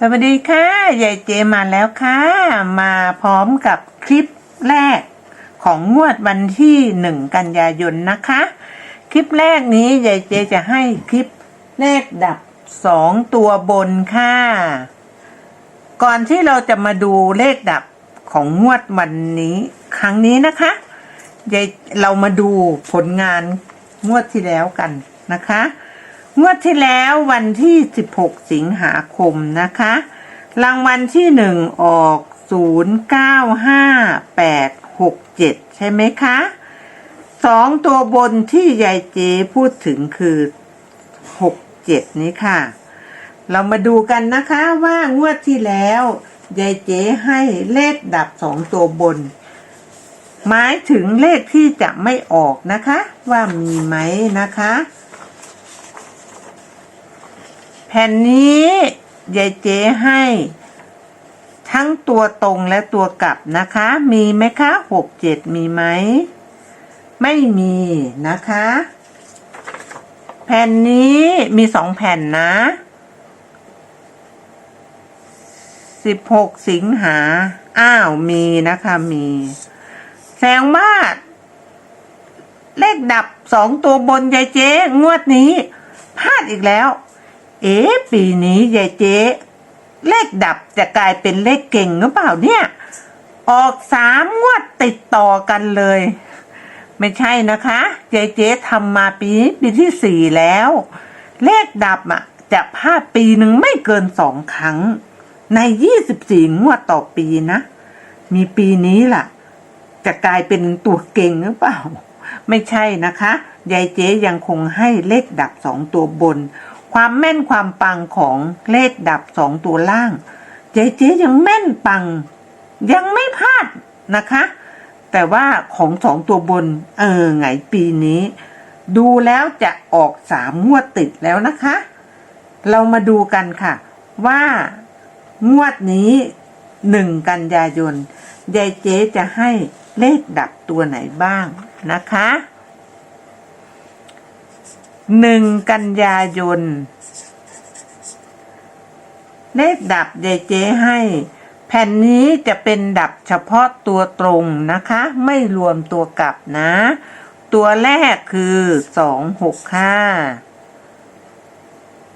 สวัสดีค่ะยายเจมาแล้วค่ะ มาพร้อมกับคลิปแรกของงวดวันที่หนึ่งกันยายนนะคะ คลิปแรกนี้ยายเจจะให้คลิปเลขดับสองตัวบนค่ะ ก่อนที่เราจะมาดูเลขดับของงวดวันนี้ ครั้งนี้นะคะยายเรามาดูผลงานงวดที่แล้วกันนะคะ งวดที่แล้ววันที่ 16 สิงหาคมนะคะ รางวัลที่หนึ่งออก 095867 ใช่ไหมคะสองตัวบนที่ยายเจพูดถึงคือ 67 นี้ค่ะ เรามาดูกันนะคะว่างวดที่แล้วยายเจให้เลขดับสองตัวบน หมายถึงเลขที่จะไม่ออกนะคะ ว่ามีไหมนะคะ แผ่นนี้ยายเจ๊ให้ ทั้งตัวตรงและตัวกลับนะคะ มีไหมคะหกเจ็ดมีไหม ไม่มีนะคะ แผ่นนี้มีสองแผ่นนะสิบหกสิงหา อ้าวมีนะคะมีแสงว่าเลขดับสองตัวบนยายเจ๊งวดนี้พลาดอีกแล้ว เอ๊ะปีนี้ยายเจ๊เลขดับจะกลายเป็นเลขเก่งหรือเปล่าเนี่ย ออกสามงวดติดต่อกันเลย ไม่ใช่นะคะยายเจ๊ทำมาปีปีที่สี่แล้ว เลขดับอะ จะพลาดปีหนึ่งไม่เกินสองครั้ง ในยี่สิบสี่งวดต่อปีนะ มีปีนี้ล่ะ จะกลายเป็นตัวเก่งหรือเปล่า ไม่ใช่นะคะยายเจ๊ยังคงให้เลขดับสองตัวบน ความแม่นความปังของเลขดับสองตัวล่างยายเจ๊ยังแม่นปัง ยังไม่พลาดนะคะ แต่ว่าของสองตัวบน เออไงปีนี้ ดูแล้วจะออกสามงวดติดแล้วนะคะ เรามาดูกันค่ะ ว่างวดนี้หนึ่งกันยายนยายเจ๊จะให้เลขดับตัวไหนบ้างนะคะ หนึ่งกันยายน เลขดับยายเจ๊ให้ แผ่นนี้จะเป็นดับเฉพาะตัวตรงนะคะ ไม่รวมตัวกลับนะ ตัวแรกคือสองหกห้า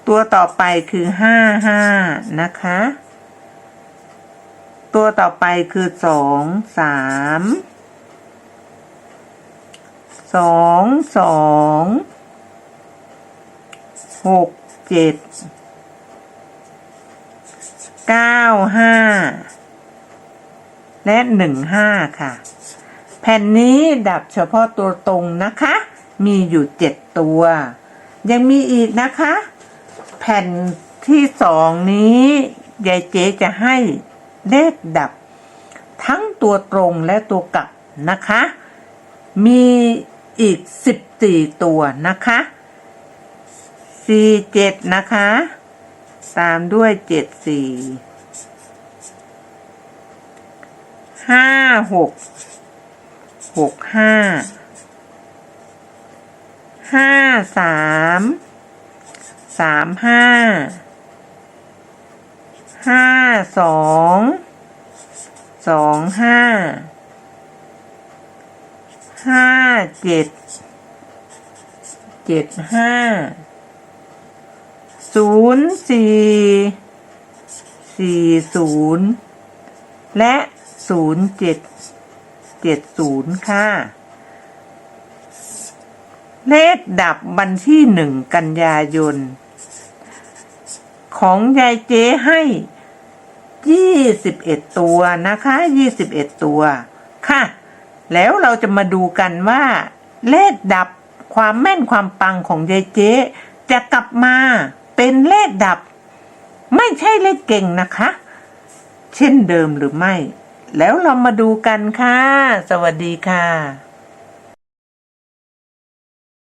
ตัวต่อไปคือห้าห้านะคะ ตัวต่อไปคือสองสามสองสอง หกเจ็ดเก้าห้าและหนึ่งห้าค่ะ แผ่นนี้ดับเฉพาะตัวตรงนะคะ มีอยู่เจ็ดตัว ยังมีอีกนะคะ แผ่นที่สองนี้ยายเจ๊จะให้เลขดับ ทั้งตัวตรงและตัวกลับนะคะ มีอีกสิบสี่ตัวนะคะ สี่เจ็ดนะคะตามด้วยเจ็ดสี่ห้าหกหกห้าห้าสามสามห้าห้าสองสองห้าห้าเจ็ดเจ็ดห้า ศูนย์สี่สี่ศูนย์และศูนย์เจ็ดเจ็ดศูนย์ค่ะ เลขดับวันที่หนึ่งกันยายน ของยายเจ๊ให้ยี่สิบเอ็ดตัวนะคะยี่สิบเอ็ดตัวค่ะ แล้วเราจะมาดูกันว่า เลขดับความแม่นความปังของยายเจ๊จะกลับมา เป็นเลขดับ ไม่ใช่เลขเก่งนะคะ เช่นเดิมหรือไม่ แล้วเรามาดูกันค่ะ สวัสดีค่ะ